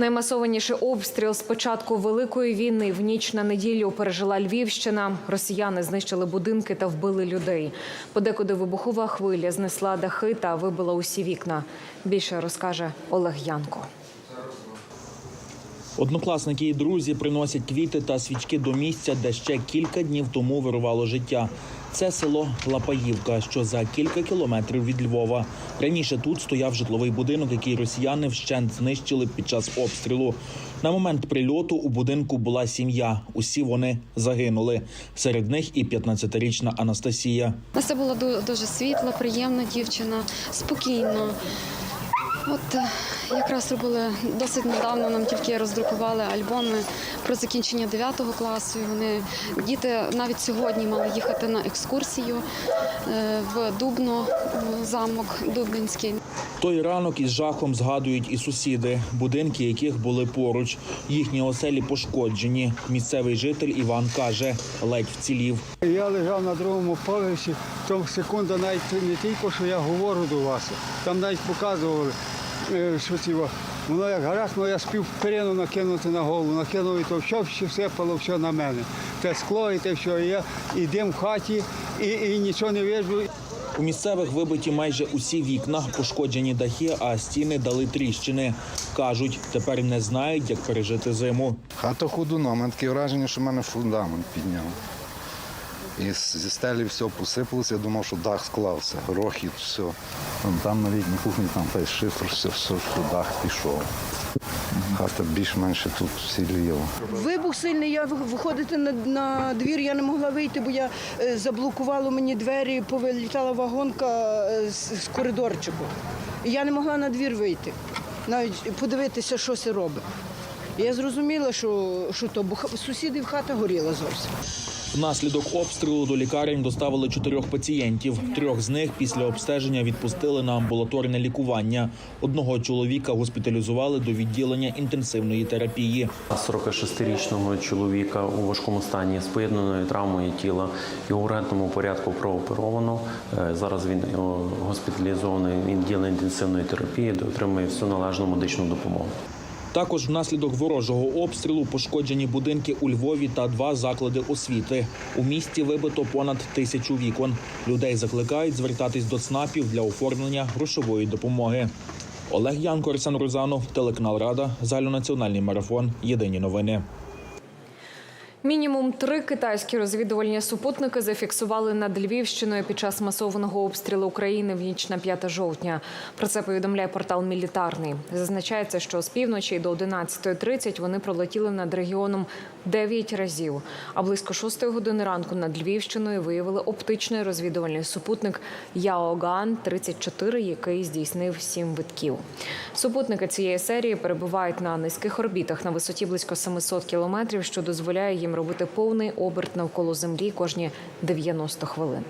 Наймасованіший обстріл з початку великої війни в ніч на неділю пережила Львівщина. Росіяни знищили будинки та вбили людей. Подекуди вибухова хвиля знесла дахи та вибила усі вікна. Більше розкаже Олег Янко. Однокласники і друзі приносять квіти та свічки до місця, де ще кілька днів тому вирувало життя. Це село Лапаївка, що за кілька кілометрів від Львова. Раніше тут стояв житловий будинок, який росіяни вщент знищили під час обстрілу. На момент прильоту у будинку була сім'я. Усі вони загинули. Серед них і 15-річна Анастасія. Це була ду- дуже світла, приємна дівчина, спокійна. От е, якраз робили досить недавно. Нам тільки роздрукували альбоми про закінчення 9 класу. І вони діти навіть сьогодні мали їхати на екскурсію е, в Дубно, в замок Дубинський. Той ранок із жахом згадують і сусіди, будинки яких були поруч. Їхні оселі пошкоджені. Місцевий житель Іван каже, ледь вцілів. Я лежав на другому поверсі, то секунда навіть не тільки, що я говорю до вас, там навіть показували, е, во- воно як гаразд, ну я спів перину накинути на голову, накинув і то все, все всипало все на мене. Те скло і те все, і я і дим в хаті, і, і нічого не вижу. У місцевих вибиті майже усі вікна, пошкоджені дахи, а стіни дали тріщини. Кажуть, тепер не знають, як пережити зиму. Хата ходуном, у мене таке враження, що в мене фундамент підняв. І зі стелі все посипалося, я думав, що дах склався, грохіт, все. Там, на літній кухні, там весь шифр, все, все, що дах пішов. Хата більш-менш тут сіліла. Вибух сильний, я виходити на, на двір, я не могла вийти, бо я е, заблокувало мені двері, повилітала вагонка е, з, з коридорчику. І я не могла на двір вийти, навіть подивитися, що це робить. Я зрозуміла, що, що то, бо ха- сусідів хата горіла зовсім. Внаслідок обстрілу до лікарень доставили чотирьох пацієнтів. Трьох з них після обстеження відпустили на амбулаторне лікування. Одного чоловіка госпіталізували до відділення інтенсивної терапії. 46-річного чоловіка у важкому стані з поєднаною травмою тіла. Його в ургентному порядку прооперовано. Е, Зараз він е, госпіталізований відділення інтенсивної терапії, отримує всю належну медичну допомогу. Також внаслідок ворожого обстрілу пошкоджені будинки у Львові та два заклади освіти. У місті вибито понад тисячу вікон. Людей закликають звертатись до ЦНАПів для оформлення грошової допомоги. Олег Янко, Арсен Рузанов, телеканал Рада, загальнонаціональний марафон. Єдині новини. Мінімум три китайські розвідувальні супутники зафіксували над Львівщиною під час масованого обстрілу України в ніч на 5 жовтня. Про це повідомляє портал Мілітарний. Зазначається, що з півночі до 11.30 вони пролетіли над регіоном 9 разів. А близько 6 години ранку над Львівщиною виявили оптичний розвідувальний супутник Яоган 34 який здійснив сім витків. Супутники цієї серії перебувають на низьких орбітах на висоті близько 700 кілометрів, що дозволяє їм робити повний оберт навколо землі кожні 90 хвилин.